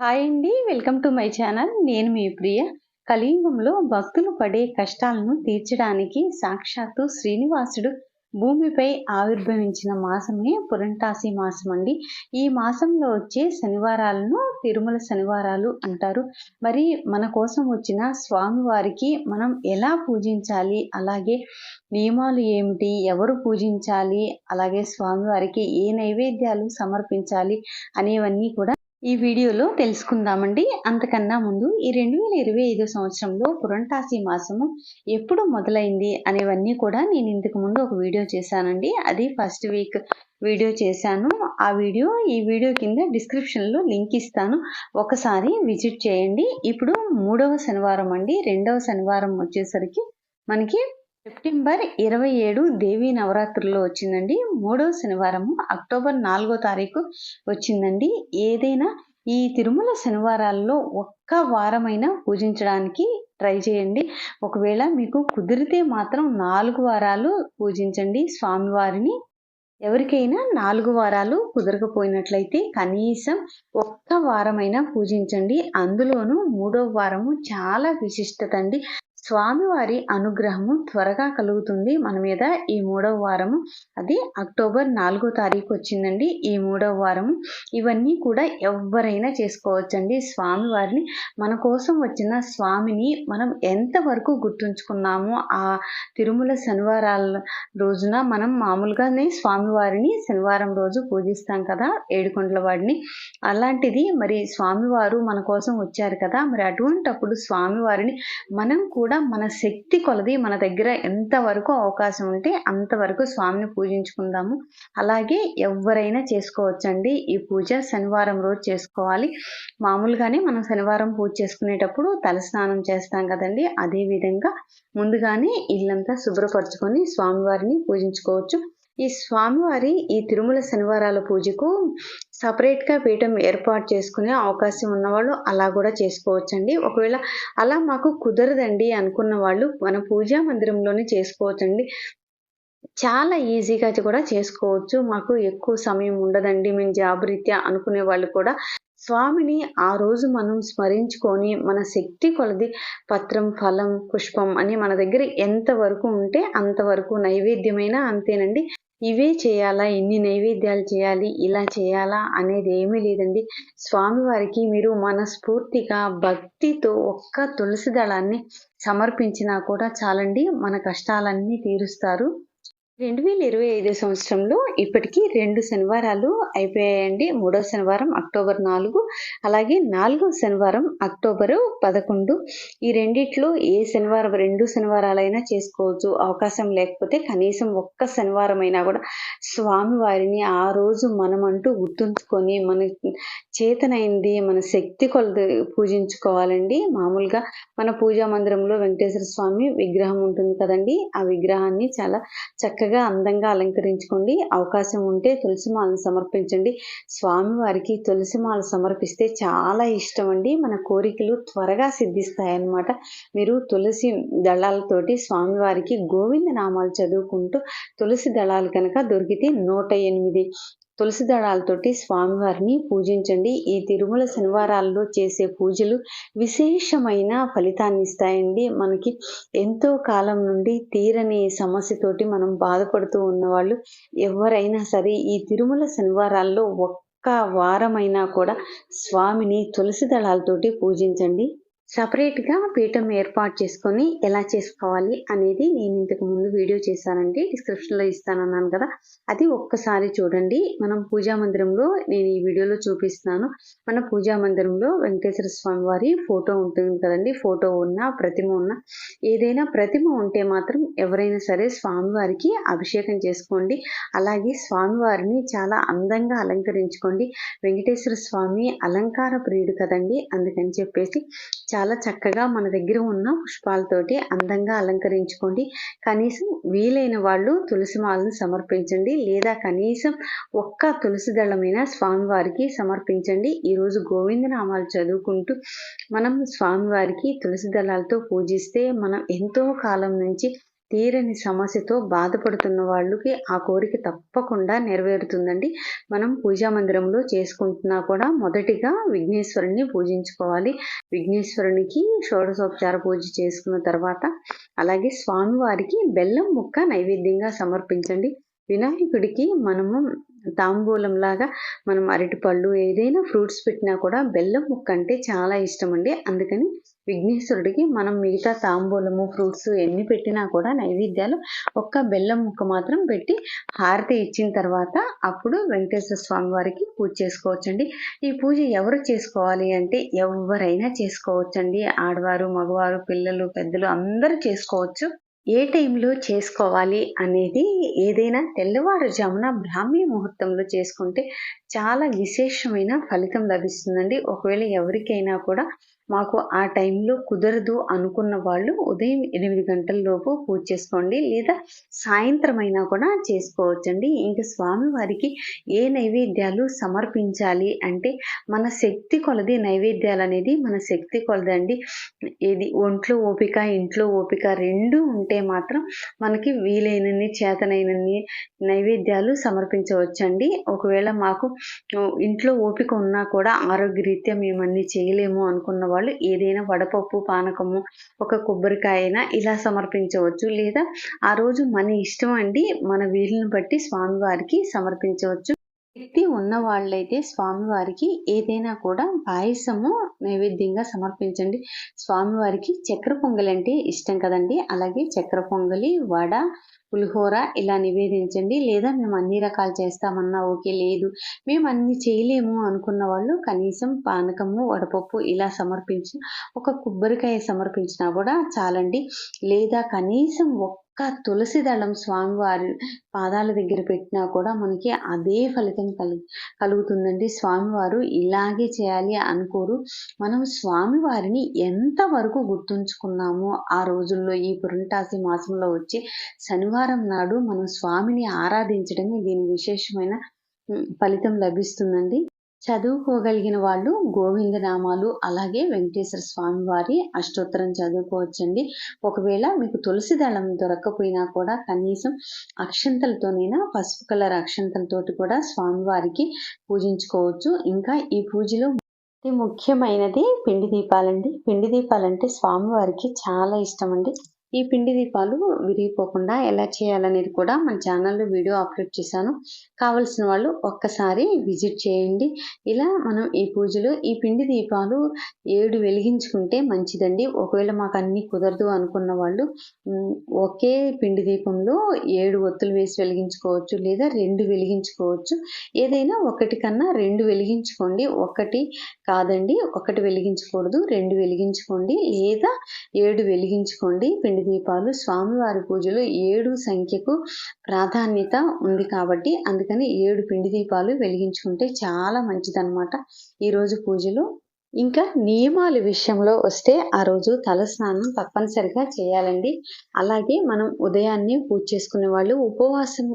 Hi అండి welcome to my channel. నేను మీ ప్రియ. కలియుగంలో భక్తులు పడే కష్టాలను తీర్చడానికి సాక్షాత్తు శ్రీనివాసుడు భూమిపై ఆవిర్భవించిన మాసమే పురంటాసి మాసం అండి. ఈ మాసంలో వచ్చే శనివారాలను తిరుమల శనివారాలు అంటారు. మరి మన కోసం వచ్చిన స్వామివారికి మనం ఎలా పూజించాలి? అలాగే నియమాలు ఏమిటి? ఎవరు పూజించాలి? అలాగే స్వామివారికి ఏ నైవేద్యాలు సమర్పించాలి? అనేవన్నీ కూడా ఈ వీడియోలో తెలుసుకుందామండి. అంతకన్నా ముందు ఈ రెండు వేల ఇరవై ఐదో సంవత్సరంలో పురంటాసి మాసము ఎప్పుడు మొదలైంది అనేవన్నీ కూడా నేను ఇంతకు ముందు ఒక వీడియో చేశానండి. అది ఫస్ట్ వీక్ వీడియో చేశాను. ఆ వీడియో ఈ వీడియో కింద డిస్క్రిప్షన్లో లింక్ ఇస్తాను. ఒకసారి విజిట్ చేయండి. ఇప్పుడు మూడవ శనివారం అండి. రెండవ శనివారం వచ్చేసరికి మనకి సెప్టెంబర్ ఇరవై ఏడు దేవీ నవరాత్రుల్లో వచ్చిందండి. మూడో శనివారము అక్టోబర్ నాలుగో తారీఖు వచ్చిందండి. ఏదైనా ఈ తిరుమల శనివారాల్లో ఒక్క వారమైనా పూజించడానికి ట్రై చేయండి. ఒకవేళ మీకు కుదిరితే మాత్రం నాలుగు వారాలు పూజించండి స్వామివారిని. ఎవరికైనా నాలుగు వారాలు కుదరకపోయినట్లయితే కనీసం ఒక్క వారమైనా పూజించండి. అందులోనూ మూడో వారము చాలా విశిష్టత అండి. స్వామివారి అనుగ్రహము త్వరగా కలుగుతుంది. మన మీద ఈ మూడవ వారము అది అక్టోబర్ నాలుగో తారీఖు వచ్చిందండి. ఈ మూడవ వారము ఇవన్నీ కూడా ఎవరైనా చేసుకోవచ్చండి. స్వామివారిని మన కోసం వచ్చిన స్వామిని మనం ఎంతవరకు గుర్తుంచుకున్నామో ఆ తిరుమల శనివారాల రోజున మనం మామూలుగానే స్వామివారిని శనివారం రోజు పూజిస్తాం కదా ఏడుకొండల వాడిని. అలాంటిది మరి స్వామివారు మన కోసం వచ్చారు కదా మరి అటువంటప్పుడు స్వామివారిని మనం కూడా మన శక్తి కొలది మన దగ్గర ఎంతవరకు అవకాశం ఉంటే అంతవరకు స్వామిని పూజించుకుందాము. అలాగే ఎవరైనా చేసుకోవచ్చండి. ఈ పూజ శనివారం రోజు చేసుకోవాలి. మామూలుగానే మనం శనివారం పూజ చేసుకునేటప్పుడు తలస్నానం చేస్తాం కదండి. అదే విధంగా ముందుగానే ఇల్లంతా శుభ్రపరచుకొని స్వామివారిని పూజించుకోవచ్చు. ఈ స్వామివారి ఈ తిరుమల శనివారాల పూజకు సపరేట్గా పీఠం ఏర్పాటు చేసుకునే అవకాశం ఉన్నవాళ్ళు అలా కూడా చేసుకోవచ్చండి. ఒకవేళ అలా మాకు కుదరదండి అనుకున్న వాళ్ళు మన పూజా మందిరంలోనే చేసుకోవచ్చండి. చాలా ఈజీగా కూడా చేసుకోవచ్చు. మాకు ఎక్కువ సమయం ఉండదండి. మేము జాబ్ రీత్యా అనుకునే వాళ్ళు కూడా స్వామిని ఆ రోజు మనం స్మరించుకొని మన శక్తి కొలది పత్రం ఫలం పుష్పం అని మన దగ్గర ఎంతవరకు ఉంటే అంతవరకు నైవేద్యమైన అంతేనండి. ఇవే చేయాలా? ఇన్ని నైవేద్యాలు చేయాలి? ఇలా చేయాలా? అనేది ఏమీ లేదండి. స్వామివారికి మీరు మనస్ఫూర్తిగా భక్తితో ఒక్క తులసి దళాన్ని సమర్పించినా కూడా చాలండి మన కష్టాలన్నీ తీరుస్తారు. రెండు వేల ఇరవై ఐదు సంవత్సరంలో ఇప్పటికీ రెండు శనివారాలు అయిపోయాయండి. మూడో శనివారం అక్టోబర్ నాలుగు అలాగే నాలుగో శనివారం అక్టోబరు పదకొండు. ఈ రెండిట్లో ఏ శనివారం రెండు శనివారాలైనా చేసుకోవచ్చు. అవకాశం లేకపోతే కనీసం ఒక్క శనివారం అయినా కూడా స్వామివారిని ఆ రోజు మనమంటూ గుర్తుంచుకొని మన చేతనైంది మన శక్తి కొలది పూజించుకోవాలండి. మామూలుగా మన పూజా మందిరంలో వెంకటేశ్వర స్వామి విగ్రహం ఉంటుంది కదండి. ఆ విగ్రహాన్ని చాలా చక్కగా అందంగా అలంకరించుకోండి. అవకాశం ఉంటే తులసి మాలను సమర్పించండి. స్వామివారికి తులసి మాల సమర్పిస్తే చాలా ఇష్టం అండి మన కోరికలు త్వరగా సిద్ధిస్తాయి అన్నమాట మీరు తులసి దళాలతోటి స్వామివారికి గోవింద నామాలు చదువుకుంటూ తులసి దళాలు కనుక దొరికితే నూట ఎనిమిది తులసి దళాలతోటి స్వామివారిని పూజించండి. ఈ తిరుమల శనివారాల్లో చేసే పూజలు విశేషమైన ఫలితాన్ని ఇస్తాయండి. మనకి ఎంతో కాలం నుండి తీరని సమస్యతోటి మనం బాధపడుతూ ఉన్నవాళ్ళు ఎవరైనా సరే ఈ తిరుమల శనివారాల్లో ఒక్క వారమైనా కూడా స్వామిని తులసి దళాలతోటి పూజించండి. సపరేట్గా పీఠం ఏర్పాటు చేసుకొని ఎలా చేసుకోవాలి అనేది నేను ఇంతకు ముందు వీడియో చేశానండి. డిస్క్రిప్షన్లో ఇస్తానన్నాను కదా. అది ఒక్కసారి చూడండి. మనం పూజా మందిరంలో నేను ఈ వీడియోలో చూపిస్తున్నాను. మన పూజా మందిరంలో వెంకటేశ్వర స్వామి వారి ఫోటో ఉంటుంది కదండి. ఫోటో ఉన్న ప్రతిమ ఉన్న ఏదైనా ప్రతిమ ఉంటే మాత్రం ఎవరైనా సరే స్వామివారికి అభిషేకం చేసుకోండి. అలాగే స్వామివారిని చాలా అందంగా అలంకరించుకోండి. వెంకటేశ్వర స్వామి అలంకార ప్రియుడు కదండి. అందుకని చెప్పేసి చాలా చక్కగా మన దగ్గర ఉన్న పుష్పాలతోటి అందంగా అలంకరించుకోండి. కనీసం వీలైన వాళ్ళు తులసి మాలను సమర్పించండి. లేదా కనీసం ఒక్క తులసి దళమైన స్వామివారికి సమర్పించండి. ఈరోజు గోవిందనామాలు చదువుకుంటూ మనం స్వామివారికి తులసి దళాలతో పూజిస్తే మనం ఎంతో కాలం నుంచి తీరని సమస్యతో బాధపడుతున్న వాళ్ళకి ఆ కోరిక తప్పకుండా నెరవేరుతుందండి. మనం పూజా మందిరంలో చేసుకుంటున్నా కూడా మొదటిగా విఘ్నేశ్వరుని పూజించుకోవాలి. విఘ్నేశ్వరునికి షోడశోపచార పూజ చేసుకున్న తర్వాత అలాగే స్వామివారికి బెల్లం ముక్క నైవేద్యంగా సమర్పించండి. వినాయకుడికి మనము తాంబూలంలాగా మనం అరటిపళ్ళు ఏదైనా ఫ్రూట్స్ పెట్టినా కూడా బెల్లం ముక్క అంటే చాలా ఇష్టం అండి అందుకని విఘ్నేశ్వరుడికి మనం మిగతా తాంబూలము ఫ్రూట్స్ ఎన్ని పెట్టినా కూడా నైవేద్యాలు ఒక్క బెల్లం ముక్క మాత్రం పెట్టి హారతి ఇచ్చిన తర్వాత అప్పుడు వెంకటేశ్వర స్వామి వారికి పూజ చేసుకోవచ్చండి. ఈ పూజ ఎవరు చేసుకోవాలి అంటే ఎవరైనా చేసుకోవచ్చండి. ఆడవారు మగవారు పిల్లలు పెద్దలు అందరూ చేసుకోవచ్చు. ఏ టైంలో చేసుకోవాలి అనేది ఏదైనా తెల్లవారుజామున బ్రాహ్మీ ముహూర్తంలో చేసుకుంటే చాలా విశేషమైన ఫలితం లభిస్తుందండి. ఒకవేళ ఎవరికైనా కూడా మాకు ఆ టైంలో కుదరదు అనుకున్న వాళ్ళు ఉదయం ఎనిమిది గంటల లోపు పూజ చేసుకోండి లేదా సాయంత్రం అయినా కూడా చేసుకోవచ్చండి. ఇంకా స్వామివారికి ఏ నైవేద్యాలు సమర్పించాలి అంటే మన శక్తి కొలది నైవేద్యాలు అనేది మన శక్తి కొలదండి. ఏది ఒంట్లో ఓపిక ఇంట్లో ఓపిక రెండు ఉంటే మాత్రం మనకి వీలైనన్ని చేతనైనన్ని నైవేద్యాలు సమర్పించవచ్చండి. ఒకవేళ మాకు ఇంట్లో ఓపిక ఉన్నా కూడా ఆరోగ్యరీత్యా మేము అన్ని చేయలేము అనుకున్న వాళ్ళు ఏదైనా వడపప్పు పానకము ఒక కొబ్బరికాయన ఇలా సమర్పించవచ్చు. లేదా ఆ రోజు మన ఇష్టం అండి మన వీలుని బట్టి స్వామివారికి సమర్పించవచ్చు. శక్తి ఉన్న వాళ్ళైతే స్వామివారికి ఏదైనా కూడా పాయసము నైవేద్యంగా సమర్పించండి. స్వామివారికి చక్కెర పొంగలి అంటే ఇష్టం కదండి. అలాగే చక్కెర పొంగలి వడ పులిహోర ఇలా నివేదించండి. లేదా మేము అన్ని రకాలు చేస్తామన్నా ఓకే లేదు. మేము అన్ని చేయలేము అనుకున్న వాళ్ళు కనీసం పానకము వడపప్పు ఇలా సమర్పించి ఒక కొబ్బరికాయ సమర్పించినా కూడా చాలండి. లేదా కనీసం ఒక్క తులసి దళం స్వామివారి పాదాల దగ్గర పెట్టినా కూడా మనకి అదే ఫలితం కలుగు కలుగుతుందండి. స్వామివారు ఇలాగే చేయాలి అనుకోరు. మనం స్వామివారిని ఎంతవరకు గుర్తుంచుకున్నామో ఆ రోజుల్లో ఈ పురంటాసి మాసంలో వచ్చి శనివారం నాడు మనం స్వామిని ఆరాధించడమే దీని విశేషమైన ఫలితం లభిస్తుందండి. చదువుకోగలిగిన వాళ్ళు గోవిందనామాలు అలాగే వెంకటేశ్వర స్వామి వారి అష్టోత్తరం చదువుకోవచ్చండి. ఒకవేళ మీకు తులసి దళం దొరకకపోయినా కూడా కనీసం అక్షంతలతోనైనా పసుపు కలర్ అక్షంతలతోటి కూడా స్వామివారికి పూజించుకోవచ్చు. ఇంకా ఈ పూజలో అతి ముఖ్యమైనది పిండి దీపాలండి. పిండి దీపాలంటే స్వామివారికి చాలా ఇష్టం అండి ఈ పిండి దీపాలు విరిగిపోకుండా ఎలా చేయాలనేది కూడా మన ఛానల్లో వీడియో అప్లోడ్ చేశాను. కావలసిన వాళ్ళు ఒక్కసారి విజిట్ చేయండి. ఇలా మనం ఈ పూజలో ఈ పిండి దీపాలు ఏడు వెలిగించుకుంటే మంచిదండి. ఒకవేళ మాకు అన్ని కుదరదు అనుకున్న వాళ్ళు ఒకే పిండి దీపంలో ఏడు ఒత్తులు వేసి వెలిగించుకోవచ్చు లేదా రెండు వెలిగించుకోవచ్చు. ఏదైనా ఒకటి కన్నా రెండు వెలిగించుకోండి. ఒకటి కాదండి ఒకటి వెలిగించకూడదు రెండు వెలిగించుకోండి లేదా ఏడు వెలిగించుకోండి. పిండి పిండి దీపాలు స్వామివారి పూజలో ఏడు సంఖ్యకు ప్రాధాన్యత ఉంది కాబట్టి అందుకని ఏడు పిండి దీపాలు వెలిగించుకుంటే చాలా మంచిదన్నమాట. ఈరోజు పూజలో ఇంకా నియమాల విషయంలో వస్తే ఆ రోజు తలస్నానం తప్పనిసరిగా చేయాలండి. అలాగే మనం ఉదయాన్నే పూజ చేసుకునే వాళ్ళు ఉపవాసం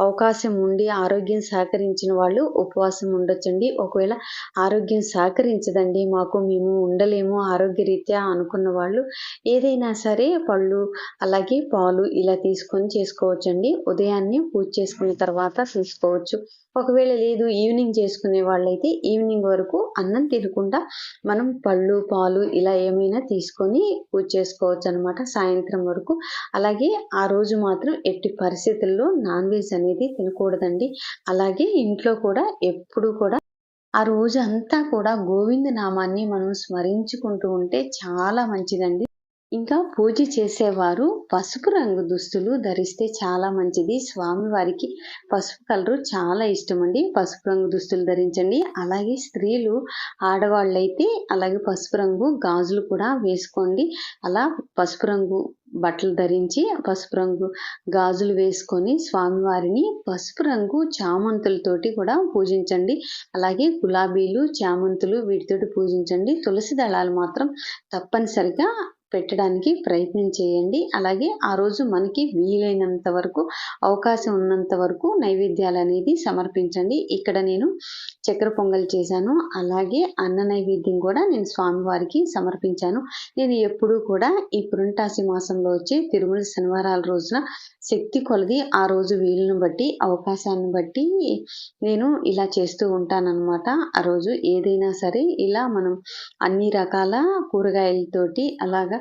అవకాశం ఉండి ఆరోగ్యం సహకరించిన వాళ్ళు ఉపవాసం ఉండొచ్చండి. ఒకవేళ ఆరోగ్యం సహకరించదండి మాకు మేము ఉండలేము ఆరోగ్యరీత్యా అనుకున్న వాళ్ళు ఏదైనా సరే పళ్ళు అలాగే పాలు ఇలా తీసుకొని చేసుకోవచ్చండి. ఉదయాన్నే పూజ చేసుకున్న తర్వాత తీసుకోవచ్చు ఒకవేళ లేదు ఈవినింగ్ చేసుకునే వాళ్ళైతే ఈవినింగ్ వరకు అన్నం తినకుండా మనం పళ్ళు పాలు ఇలా ఏమైనా తీసుకొని పూజ చేసుకోవచ్చు అనమాట సాయంత్రం వరకు. అలాగే ఆ రోజు మాత్రం ఎట్టి పరిస్థితుల్లో నాన్ వెజ్ అనేది తినకూడదండి. అలాగే ఇంట్లో కూడా ఎప్పుడు కూడా ఆ రోజు అంతా కూడా గోవింద నామాన్ని మనం స్మరించుకుంటూ ఉంటే చాలా మంచిదండి. ఇంకా పూజ చేసేవారు పసుపు రంగు దుస్తులు ధరిస్తే చాలా మంచిది. స్వామివారికి పసుపు కలరు చాలా ఇష్టం అండి పసుపు రంగు దుస్తులు ధరించండి. అలాగే స్త్రీలు ఆడవాళ్ళైతే అలాగే పసుపు రంగు గాజులు కూడా వేసుకోండి. అలా పసుపు రంగు బట్టలు ధరించి పసుపు రంగు గాజులు వేసుకొని స్వామివారిని పసుపు రంగు చామంతులతోటి కూడా పూజించండి. అలాగే గులాబీలు చామంతులు వీటితోటి పూజించండి. తులసి దళాలు మాత్రం తప్పనిసరిగా పెట్టడానికి ప్రయత్నం చేయండి. అలాగే ఆ రోజు మనకి వీలైనంత వరకు అవకాశం ఉన్నంత వరకు నైవేద్యాలు అనేది సమర్పించండి. ఇక్కడ నేను చక్కెర పొంగల్ చేశాను. అలాగే అన్న నైవేద్యం కూడా నేను స్వామివారికి సమర్పించాను. నేను ఎప్పుడూ కూడా ఈ పురంటాసి మాసంలో వచ్చే తిరుమల శనివారాల రోజున శక్తి కొలది ఆ రోజు వీలును బట్టి అవకాశాన్ని బట్టి నేను ఇలా చేస్తూ ఉంటానన్నమాట. ఆ రోజు ఏదైనా సరే ఇలా మనం అన్ని రకాల కూరగాయలతోటి అలాగా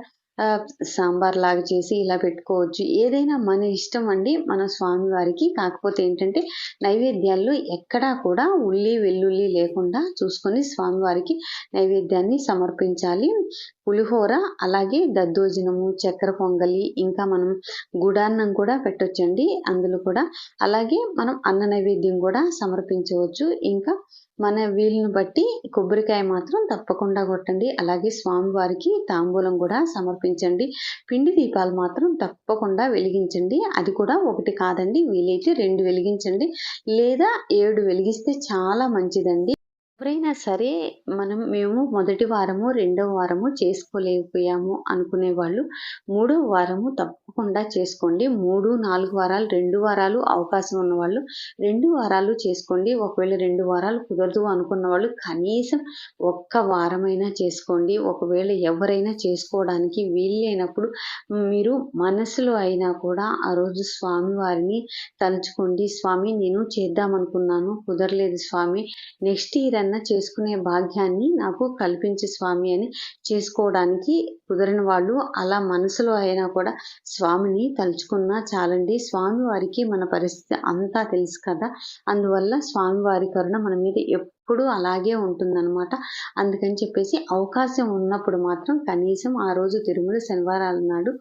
సాంబార్ లాగా చేసి ఇలా పెట్టుకోవచ్చు. ఏదైనా మన ఇష్టం అండి మన స్వామివారికి కాకపోతే ఏంటంటే నైవేద్యాల్లో ఎక్కడా కూడా ఉల్లి వెల్లుల్లి లేకుండా చూసుకొని స్వామివారికి నైవేద్యాన్ని సమర్పించాలి. పులిహోర అలాగే దద్దోజనము చక్కెర పొంగలి ఇంకా మనం గుడాన్నం కూడా పెట్టొచ్చండి అందులో కూడా. అలాగే మనం అన్న నైవేద్యం కూడా సమర్పించవచ్చు. ఇంకా మన వీలును బట్టి కొబ్బరికాయ మాత్రం తప్పకుండా కొట్టండి. అలాగే స్వామివారికి తాంబూలం కూడా సమర్పించండి. పిండి దీపాలు మాత్రం తప్పకుండా వెలిగించండి. అది కూడా ఒకటి కాదండి వీలైతే రెండు వెలిగించండి. లేదా ఏడు వెలిగిస్తే చాలా మంచిదండి. ఎవరైనా సరే మనం మేము మొదటి వారము రెండవ వారము చేసుకోలేకపోయాము అనుకునే వాళ్ళు మూడో వారము తప్పకుండా చేసుకోండి. మూడు నాలుగు వారాలు రెండు వారాలు అవకాశం ఉన్నవాళ్ళు రెండు వారాలు చేసుకోండి. ఒకవేళ రెండు వారాలు కుదరదు అనుకున్న వాళ్ళు కనీసం ఒక్క వారమైనా చేసుకోండి. ఒకవేళ ఎవరైనా చేసుకోవడానికి వీలైనప్పుడు మీరు మనసులో అయినా కూడా ఆ రోజు స్వామివారిని తలుచుకోండి. స్వామి నేను చేద్దామనుకున్నాను. కుదరలేదు స్వామి. నెక్స్ట్ ఇయర్ అన్నా చేసుకునే భాగ్యాన్ని నాకు కల్పించి స్వామి అని చేసుకోవడానికి కుదరని వాళ్ళు అలా మనసులో అయినా కూడా స్వామిని తలుచుకున్నా చాలండి. స్వామి వారికి మన పరిస్థితి అంతా తెలుసు కదా. అందువల్ల స్వామివారి కరుణ మన మీద ఎప్పుడూ అలాగే ఉంటుందన్నమాట. అందుకని చెప్పేసి అవకాశం ఉన్నప్పుడు మాత్రం కనీసం ఆ రోజు తిరుమల శనివారాల నాడు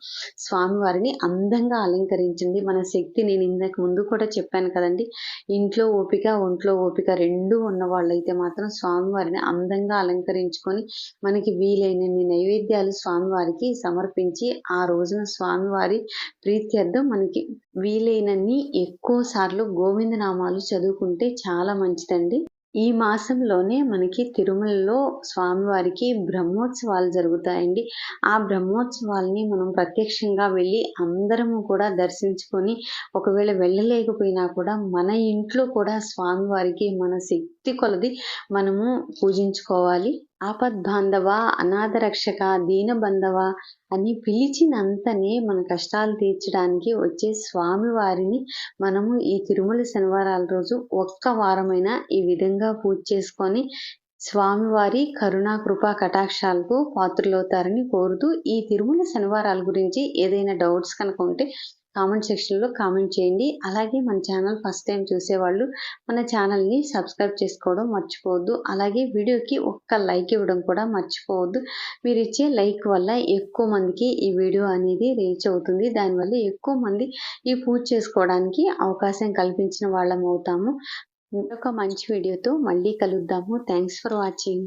స్వామివారిని అందంగా అలంకరించండి. మన శక్తి నేను ఇంతకు ముందు కూడా చెప్పాను కదండి. ఇంట్లో ఓపిక ఒంట్లో ఓపిక రెండు ఉన్న వాళ్ళైతే మాత్రం స్వామివారిని అందంగా అలంకరించుకొని మనకి వీలైనన్ని నైవేద్యాలు స్వామివారికి సమర్పించి ఆ రోజున స్వామివారి ప్రీత్యర్థం మనకి వీలైనన్ని ఎక్కువ సార్లు గోవిందనామాలు చదువుకుంటే చాలా మంచిదండి. ఈ మాసంలోనే మనకి తిరుమలలో స్వామివారికి బ్రహ్మోత్సవాలు జరుగుతాయండి. ఆ బ్రహ్మోత్సవాల్ని మనం ప్రత్యక్షంగా వెళ్ళి అందరము కూడా దర్శించుకొని ఒకవేళ వెళ్ళలేకపోయినా కూడా మన ఇంట్లో కూడా స్వామివారికి మన శక్తి కొలది మనము పూజించుకోవాలి. ఆపద్బాంధవ అనాథ రక్షక దీనబంధవ అని పిలిచినంతనే మన కష్టాలు తీర్చడానికి వచ్చే స్వామివారిని మనము ఈ తిరుమల శనివారాల రోజు ఒక్క వారమైనా ఈ విధంగా పూజ చేసుకొని స్వామివారి కరుణా కృపా కటాక్షాలకు పాత్రలవుతారని కోరుతూ ఈ తిరుమల శనివారాల గురించి ఏదైనా డౌట్స్ కనుక ఉంటే కామెంట్ సెక్షన్లో కామెంట్ చేయండి. అలాగే మన ఛానల్ ఫస్ట్ టైం చూసేవాళ్ళు మన ఛానల్ని సబ్స్క్రైబ్ చేసుకోవడం మర్చిపోవద్దు. అలాగే వీడియోకి ఒక్క లైక్ ఇవ్వడం కూడా మర్చిపోవద్దు. మీరు ఇచ్చే లైక్ వల్ల ఎక్కువ మందికి ఈ వీడియో అనేది రీచ్ అవుతుంది. దానివల్ల ఎక్కువ మంది ఈ పూజ చేసుకోవడానికి అవకాశం కల్పించిన వాళ్ళం అవుతాము. ఇంకొక మంచి వీడియోతో మళ్ళీ కలుద్దాము. Thanks for watching